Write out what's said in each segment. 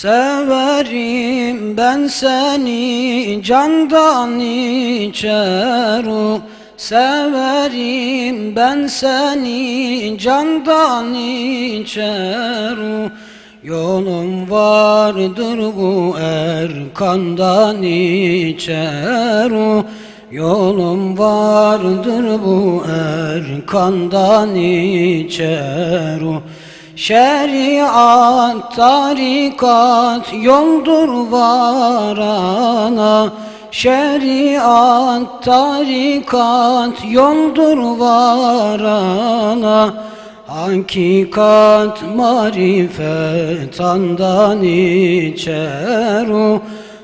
Severim ben seni candan içeru Severim ben seni candan içeru Yolum vardır bu erkandan içeru Yolum vardır bu erkandan içeru Şeriat, tarikat yoldur varana. Şeriat, tarikat yoldur varana. Hakikat, marifet andan içeru.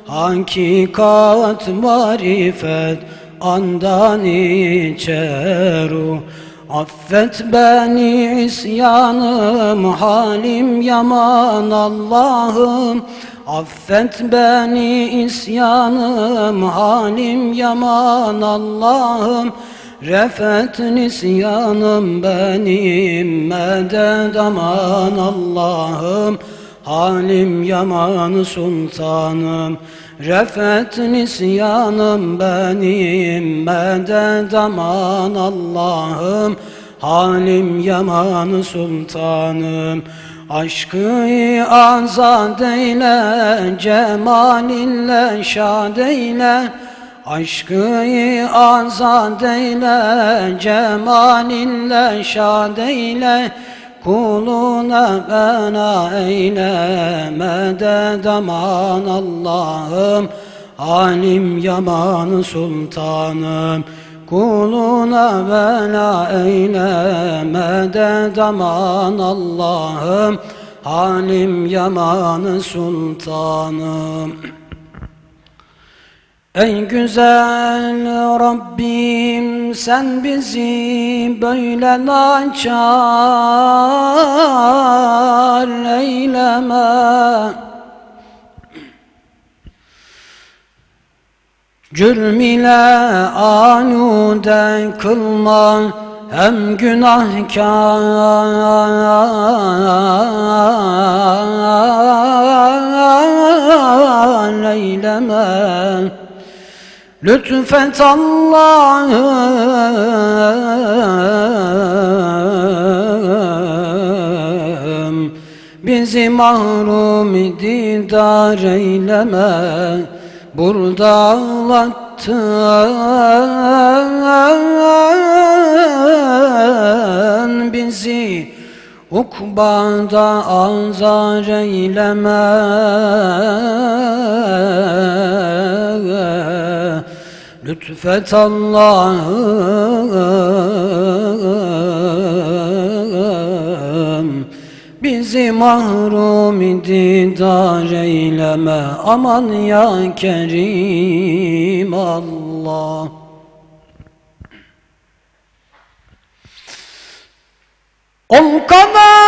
Hakikat, marifet andan içeru Affet beni isyanım halim yaman Allah'ım. Affet beni isyanım halim yaman Allah'ım. Refet nisyanım benim medet aman Allah'ım Halim yaman sultanım Refet nisyanım benim medet aman Allah'ım. Halim yaman sultanım Aşkı azad eyle Cemalinle şad eyle. Aşkı azad eyle Cemalinle şad eyle Kuluna bana eyle medet aman Allah'ım Halim yaman sultanım. Kuluna bana eyle medet aman Allah'ım Halim yaman sultanım Ey güzel Rabbim sen bizi böyle naçar eyleme. Cürm ile anude kılma hem günahkar eyleme Lütfet Allah'ım Bizi mahrum didar eyleme. Burada ağlattın bizi. Ukbada azar eyleme Lütfet Allah'ım Bizi mahrum didar eyleme. Aman ya Kerim Allah. O kadar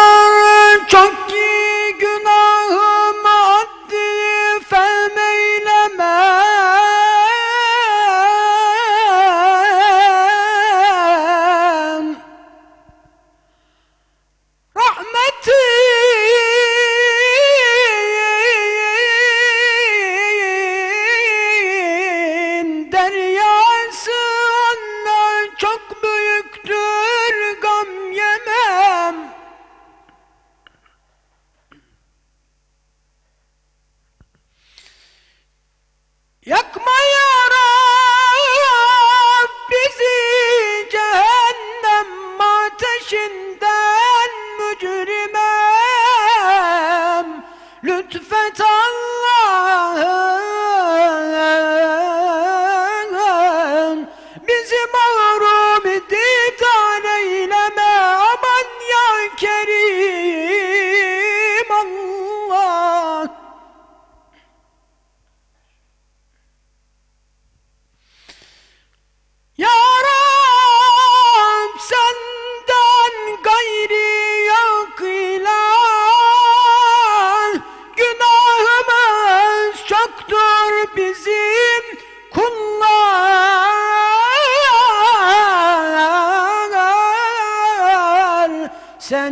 ateşinden mücrimem. Lütfet Allah'ım. Bizi mahrum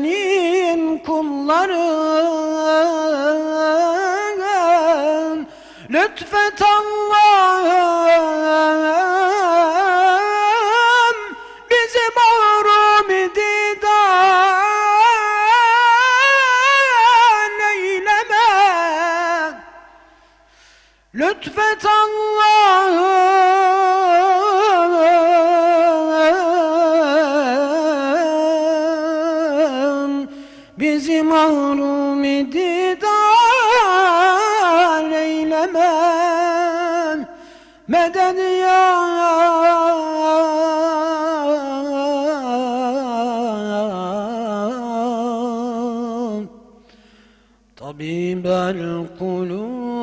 Senin kulların. Lütfet Allah'ım bizi mahrum didan eyleme. Lütfet Allah'ım Medet ya طبيب القلوب